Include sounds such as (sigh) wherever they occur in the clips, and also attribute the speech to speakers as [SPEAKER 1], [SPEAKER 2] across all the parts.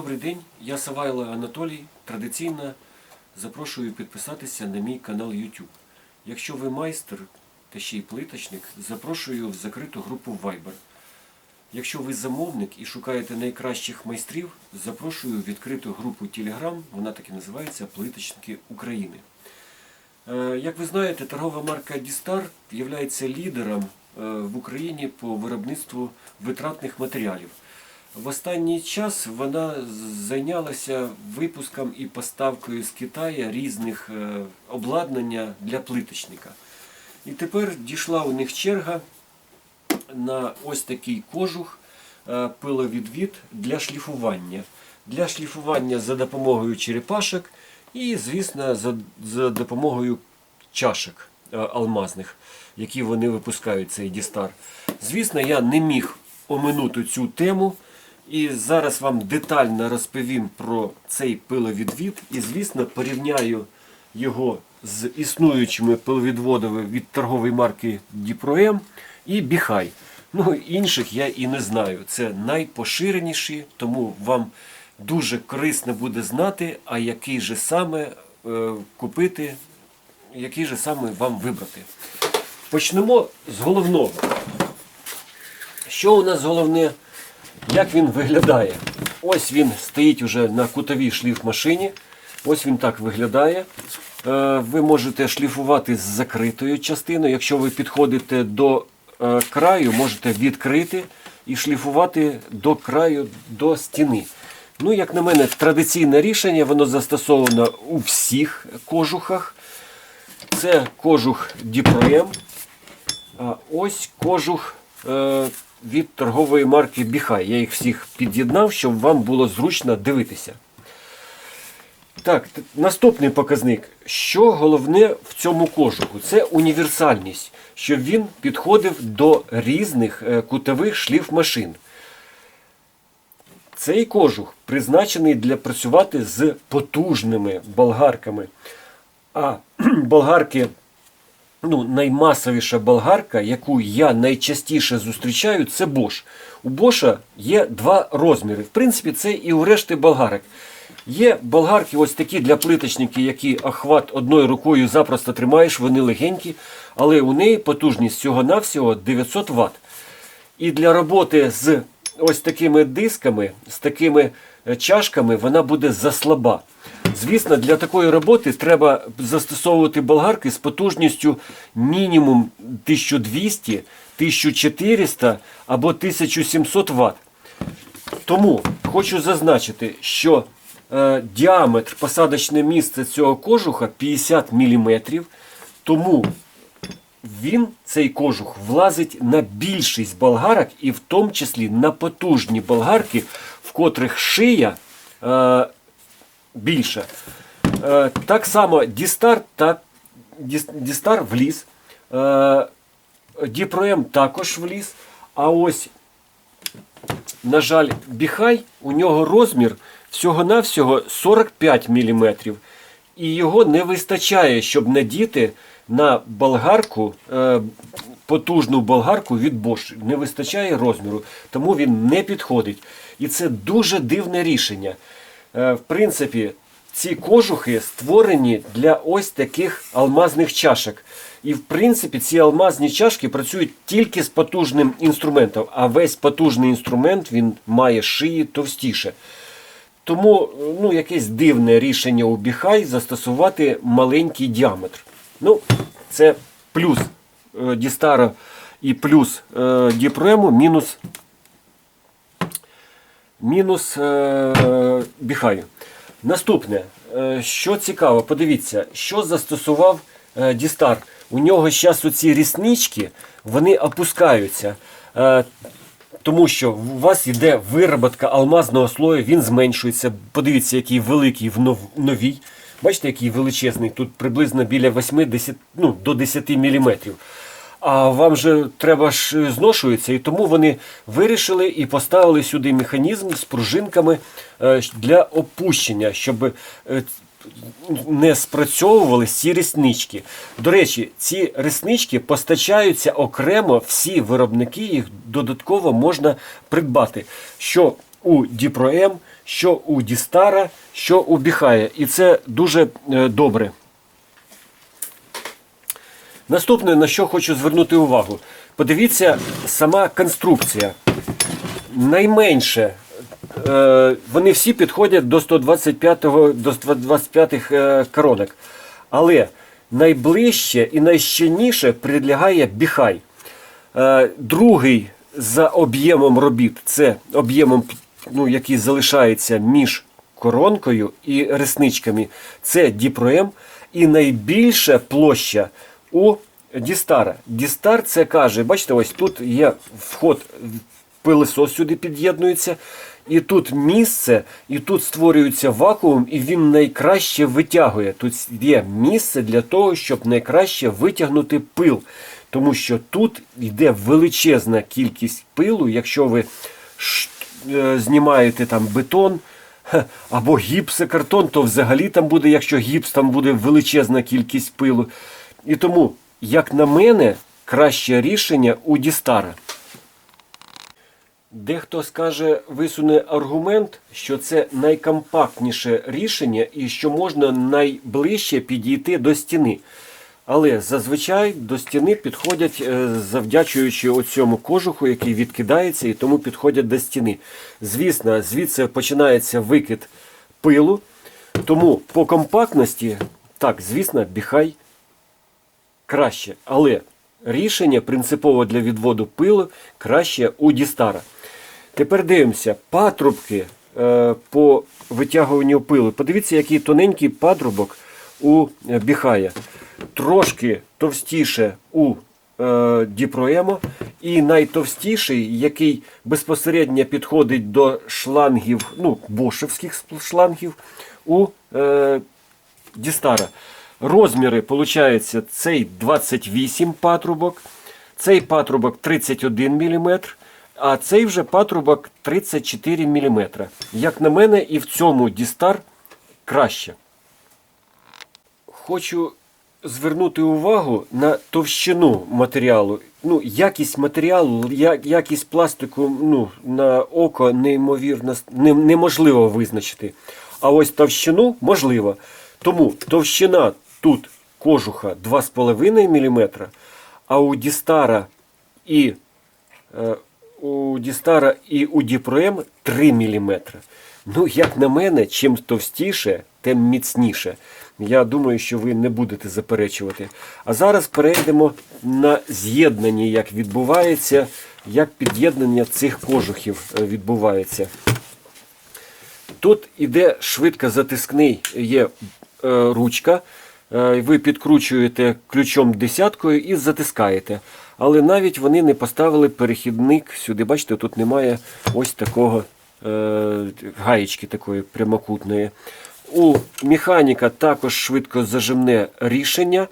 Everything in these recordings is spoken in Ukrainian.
[SPEAKER 1] Добрий день, я Савайло Анатолій. Традиційно запрошую підписатися на мій канал YouTube. Якщо ви майстер та ще й плиточник, запрошую в закриту групу Viber. Якщо ви замовник і шукаєте найкращих майстрів, запрошую в відкриту групу Telegram, вона так і називається Плиточники України. Е, Як ви знаєте, торгова марка Дістар є лідером е, в Україні по виробництву витратних матеріалів. В останній час вона зайнялася випуском і поставкою з Китаю різних е, обладнання для плиточника. І тепер дійшла у них черга на ось такий кожух е, пиловідвід для шліфування. Для шліфування за допомогою черепашок і, звісно, за, за допомогою чашок е, алмазних, які вони випускають, цей Дістар. Звісно, я не міг оминути цю тему. І зараз вам детально розповім про цей пиловідвід і, звісно, порівняю його з існуючими пиловідводами від торгової марки Діпром і Біхай. Ну, інших я і не знаю. Це найпоширеніші, тому вам дуже корисно буде знати, а який же саме е, купити, який же саме вам вибрати. Почнемо з головного. Що у нас головне? Як він виглядає? Ось він стоїть уже на кутовій шліфмашині. Ось він так виглядає. Е, Ви можете шліфувати з закритою частиною. Якщо ви підходите до е, краю, можете відкрити і шліфувати до краю до стіни. Ну, як на мене, традиційне рішення, воно застосовано у всіх кожухах. Це кожух Діпром. А ось кожух е, від торгової марки Біхай. Я їх всіх під'єднав, щоб вам було зручно дивитися. Так, наступний показник. Що головне в цьому кожуху? Це універсальність, щоб він підходив до різних е, кутових шліфмашин. Цей кожух призначений для працювати з потужними болгарками. А (clears throat) болгарки ну, наймасовіша болгарка, яку я найчастіше зустрічаю, це Bosch. У Bosch є два розміри. В принципі, це і у решти болгарок. Є болгарки ось такі для плиточників, які охват одною рукою запросто тримаєш, вони легенькі, але у неї потужність всього-навсього 900 Вт. І для роботи з ось такими дисками, з такими чашками, вона буде заслаба. Звісно, для такої роботи треба застосовувати болгарки з потужністю мінімум 1200, 1400 або 1700 Вт. Тому хочу зазначити, що е, діаметр посадочне місце цього кожуха 50 мм, тому він, цей кожух, влазить на більшість болгарок і в тому числі на потужні болгарки, котрих шия е, більша. Е, так само Дістар, так, Діс- Дістар вліз, е, Діпром також вліз. А ось, на жаль, Біхай, у нього розмір всього-навсього 45 мм. І його не вистачає, щоб надіти на болгарку, е, потужну болгарку від Bosch. Не вистачає розміру, тому він не підходить. І це дуже дивне рішення. Е, в принципі, ці кожухи створені для ось таких алмазних чашок. І в принципі ці алмазні чашки працюють тільки з потужним інструментом, а весь потужний інструмент він має шиї товстіше. Тому ну, якесь дивне рішення у Біхай застосувати маленький діаметр. Ну, це плюс е, Дістара і плюс е, Діпрему, мінус, мінус е, Біхаю. Наступне, е, що цікаво, подивіться, що застосував е, Дістар. У нього зараз оці ріснички, вони опускаються. Е, тому що у вас йде вироботка алмазного слою, він зменшується. Подивіться, який великий в новій. Бачите, який величезний, тут приблизно біля 8 ну, до 10 мм. А вам же треба ж е, зношується, і тому вони вирішили і поставили сюди механізм з пружинками е, для опущення, щоб е, не спрацьовували ці реснички. До речі, ці реснички постачаються окремо, всі виробники їх додатково можна придбати. Що у Діпром, що у Дістара, що у Біхая. І це дуже добре. Наступне, на що хочу звернути увагу. Подивіться, сама конструкція. Найменше е, вони всі підходять до 125-го, до 125-х е, коронок. Але найближче і найщільніше прилягає біхай. Е, другий за об'ємом робіт це об'ємом, ну, який залишається між коронкою і ресничками. Це діпроем. І найбільша площа у Дістара. Дістар це каже, бачите, ось тут є вход, пилисос сюди під'єднується. І тут місце, і тут створюється вакуум, і він найкраще витягує. Тут є місце для того, щоб найкраще витягнути пил. Тому що тут йде величезна кількість пилу, якщо ви е, знімаєте там бетон або гіпсокартон, то взагалі там буде, якщо гіпс, там буде величезна кількість пилу. І тому, як на мене, краще рішення у Дістара. Дехто скаже, висуне аргумент, що це найкомпактніше рішення і що можна найближче підійти до стіни. Але зазвичай до стіни підходять, е, завдячуючи оцьому кожуху, який відкидається, і тому підходять до стіни. Звісно, звідси починається викид пилу. Тому по компактності, так, звісно, біхай краще. Але рішення принципово для відводу пилу краще у Дістара. Тепер дивимося, патрубки е, по витягуванню пилу. Подивіться, який тоненький патрубок у е, біхая. Трошки товстіше у е, діпроема. І найтовстіший, який безпосередньо підходить до шлангів, ну, бошевських шлангів у е, Дістара. Розміри, виходить, цей 28 патрубок, цей патрубок 31 мм, а цей вже патрубок 34 мм. Як на мене, і в цьому Дістар краще. Хочу звернути увагу на товщину матеріалу. Ну, якість матеріалу, якість пластику ну, на око неймовірно неможливо визначити. А ось товщину можливо. Тому товщина тут кожуха 2,5 мм, а у Дістара і е, у Дістара і у Діпроем 3 мм. Ну, як на мене, чим товстіше, тим міцніше. Я думаю, що ви не будете заперечувати. А зараз перейдемо на з'єднання, як відбувається, як під'єднання цих кожухів е, відбувається. Тут іде швидкозатискний є е, ручка. Е, ви підкручуєте ключом десяткою і затискаєте. Але навіть вони не поставили перехідник сюди. Бачите, тут немає ось такого е, гаєчки такої прямокутної. У механіка також швидкозажимне рішення.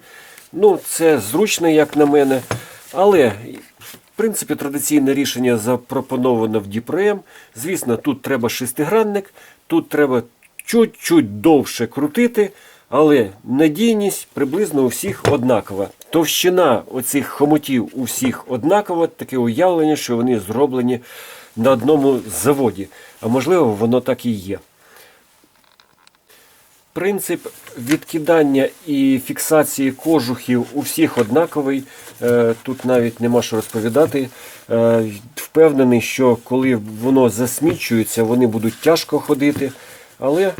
[SPEAKER 1] Ну, це зручно, як на мене. Але, в принципі, традиційне рішення запропоновано в Діпрем. Звісно, тут треба шестигранник, тут треба чуть-чуть довше крутити, але надійність приблизно у всіх однакова. Товщина оцих хомутів у всіх однакова, таке уявлення, що вони зроблені на одному заводі. А можливо, воно так і є. Принцип відкидання і фіксації кожухів у всіх однаковий. Е, Тут навіть нема що розповідати. Е, Впевнений, що коли воно засмічується, вони будуть тяжко ходити. Але е,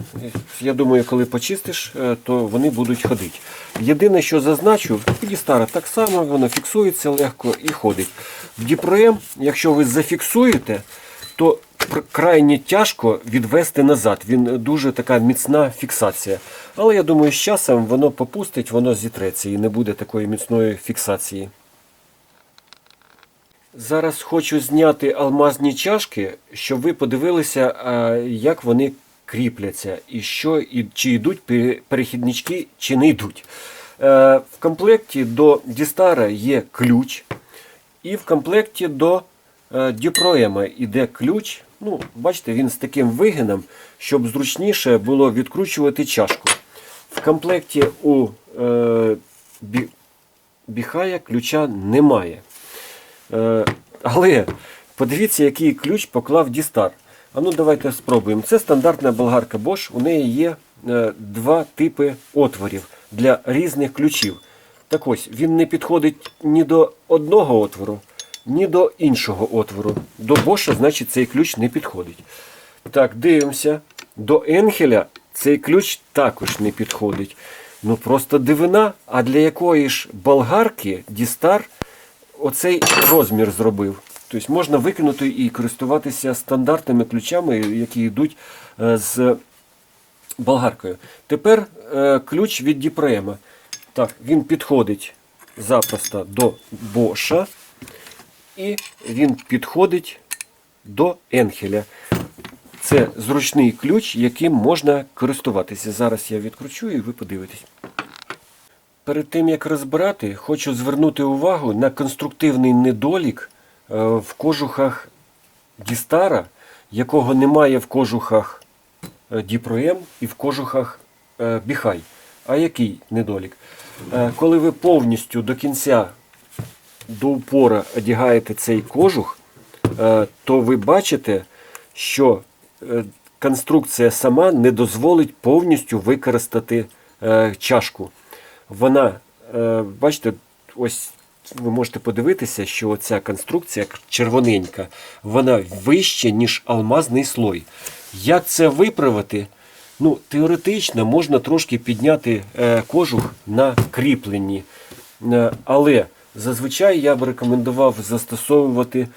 [SPEAKER 1] я думаю, коли почистиш, е, то вони будуть ходити. Єдине, що зазначу, і стара так само, воно фіксується легко і ходить. В Діпроем, якщо ви зафіксуєте, то крайне тяжко відвести назад. Він дуже така міцна фіксація. Але я думаю, з часом воно попустить, воно зітреться і не буде такої міцної фіксації. Зараз хочу зняти алмазні чашки, щоб ви подивилися, як вони кріпляться, і що, і чи йдуть перехіднички, чи не йдуть. Е, В комплекті до Дістара є ключ, і в комплекті до е, Дюпроема йде ключ. Ну, бачите, він з таким вигином, щоб зручніше було відкручувати чашку. В комплекті у е, бі, біхая ключа немає. Е, але подивіться, який ключ поклав Дістар. А ну давайте спробуємо. Це стандартна болгарка Bosch. У неї є е, два типи отворів для різних ключів. Так ось, він не підходить ні до одного отвору, ні до іншого отвору. До Bosch, значить, цей ключ не підходить. Так, дивимося. До Енхеля цей ключ також не підходить. Ну просто дивина. А для якої ж болгарки Дістар оцей розмір зробив? Тобто можна викинути і користуватися стандартними ключами, які йдуть е, з болгаркою. Тепер е, ключ від Діпрема. Так, він підходить запросто до Боша і він підходить до Енхеля. Це зручний ключ, яким можна користуватися. Зараз я відкручу і ви подивитесь. Перед тим як розбирати, хочу звернути увагу на конструктивний недолік в кожухах Дістара, якого немає в кожухах е, Діпроем і в кожухах е, Біхай. А який недолік? Е, Коли ви повністю до кінця до упора одягаєте цей кожух, е, то ви бачите, що е, конструкція сама не дозволить повністю використати е, чашку. Вона, е, бачите, ось ви можете подивитися, що ця конструкція червоненька, вона вища, ніж алмазний слой. Як це виправити? Ну, теоретично можна трошки підняти е, кожух на кріпленні. Е, але зазвичай я б рекомендував застосовувати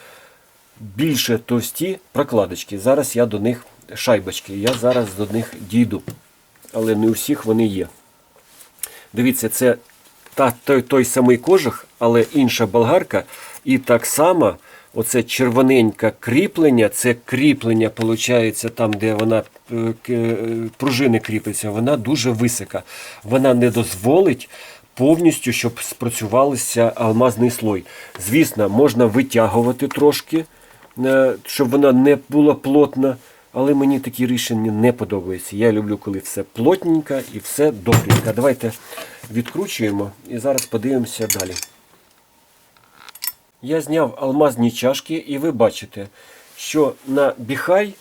[SPEAKER 1] більше товсті прокладочки. Зараз я до них шайбочки, я зараз до них дійду. Але не у всіх вони є. Дивіться, це та, той, той самий кожух, але інша болгарка. І так само оце червоненьке кріплення, це кріплення, виходить, там, де вона е, е, пружини кріпиться, вона дуже висока. Вона не дозволить повністю, щоб спрацювався алмазний слой. Звісно, можна витягувати трошки, е, щоб вона не була плотна. Але мені такі рішення не подобаються. Я люблю, коли все плотненько і все добренько. Давайте відкручуємо і зараз подивимося далі. Я зняв алмазні чашки, і ви бачите, що на біхай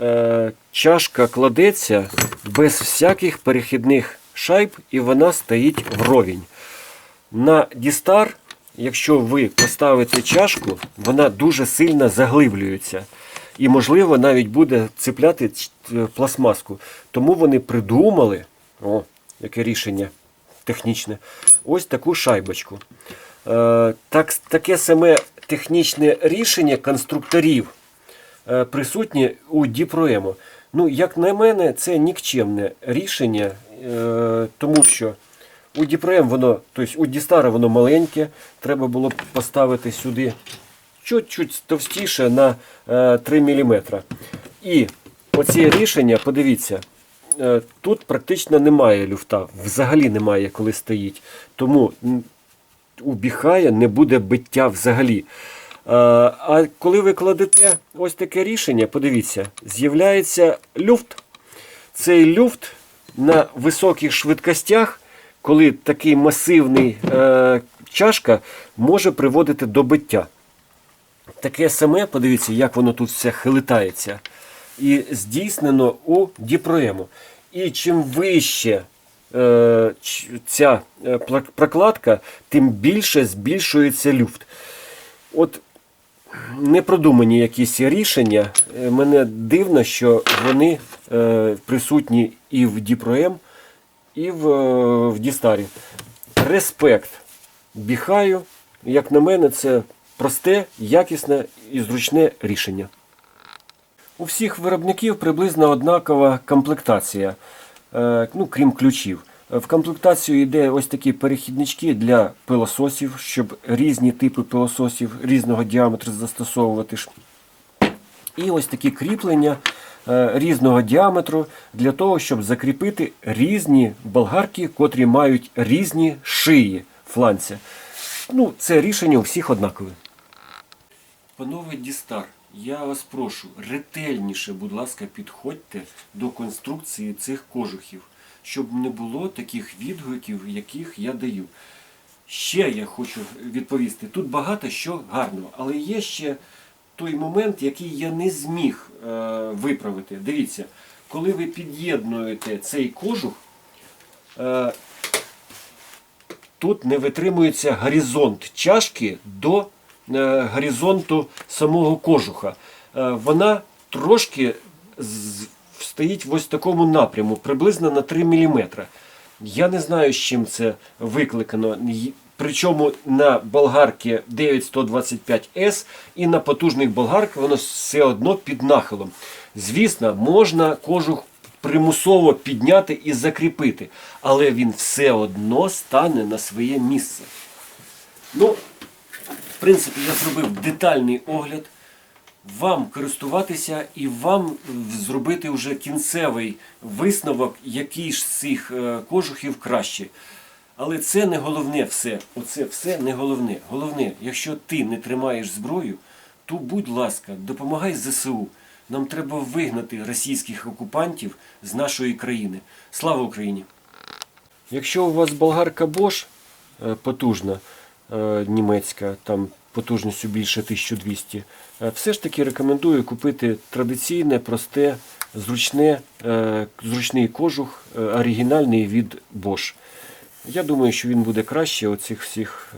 [SPEAKER 1] е, чашка кладеться без всяких перехідних шайб, і вона стоїть вровень. На Дістар, якщо ви поставите чашку, вона дуже сильно заглиблюється. І, можливо, навіть буде цепляти е, пластмаску. Тому вони придумали, о, яке рішення технічне, ось таку шайбочку. Е, так, таке саме технічне рішення конструкторів е, присутнє у Діпроему. Ну, як на мене, це нікчемне рішення, е, тому що у Діпроем воно, тобто у Дістара воно маленьке, треба було поставити сюди чуть-чуть товстіше на е, 3 мм. І оці рішення, подивіться, е, тут практично немає люфта, взагалі немає, коли стоїть. Тому у не буде биття взагалі. Е, А коли ви кладете ось таке рішення, подивіться, з'являється люфт. Цей люфт на високих швидкостях, коли такий масивний е, чашка, може приводити до биття. Таке саме, подивіться, як воно тут все хилитається. І здійснено у діпроему. І чим вище е, ця е, прокладка, тим більше збільшується люфт. От непродумані якісь рішення. Е, Мене дивно, що вони е, присутні і в Діпроем, і в, е, в Дістарі. Респект біхаю. Як на мене, це просте, якісне і зручне рішення. У всіх виробників приблизно однакова комплектація, е, ну, крім ключів. В комплектацію йде ось такі перехіднички для пилососів, щоб різні типи пилососів різного діаметру застосовувати. І ось такі кріплення е, різного діаметру для того, щоб закріпити різні болгарки, котрі мають різні шиї фланця. Ну, це рішення у всіх однакове. Панове Дістар, я вас прошу, ретельніше, будь ласка, підходьте до конструкції цих кожухів, щоб не було таких відгуків, яких я даю. Ще я хочу відповісти. Тут багато що гарного, але є ще той момент, який я не зміг е, виправити. Дивіться, коли ви під'єднуєте цей кожух, е, тут не витримується горизонт чашки до горизонту самого кожуха. Е, вона трошки стоїть в ось такому напряму, приблизно на 3 мм. Я не знаю, з чим це викликано. Причому на болгарки 9125S і на потужних болгарках воно все одно під нахилом. Звісно, можна кожух примусово підняти і закріпити, але він все одно стане на своє місце. Ну, принципі, я зробив детальний огляд. Вам користуватися і вам зробити вже кінцевий висновок, який ж з цих е, кожухів краще. Але це не головне все. Оце все не головне. Головне, якщо ти не тримаєш зброю, то будь ласка, допомагай ЗСУ. Нам треба вигнати російських окупантів з нашої країни. Слава Україні! Якщо у вас болгарка Bosch е, потужна, німецька, там потужністю більше 1200, е, все ж таки рекомендую купити традиційне, просте, зручне, е, зручний кожух, е, оригінальний від Bosch. Я думаю, що він буде краще оцих всіх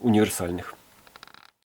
[SPEAKER 1] універсальних.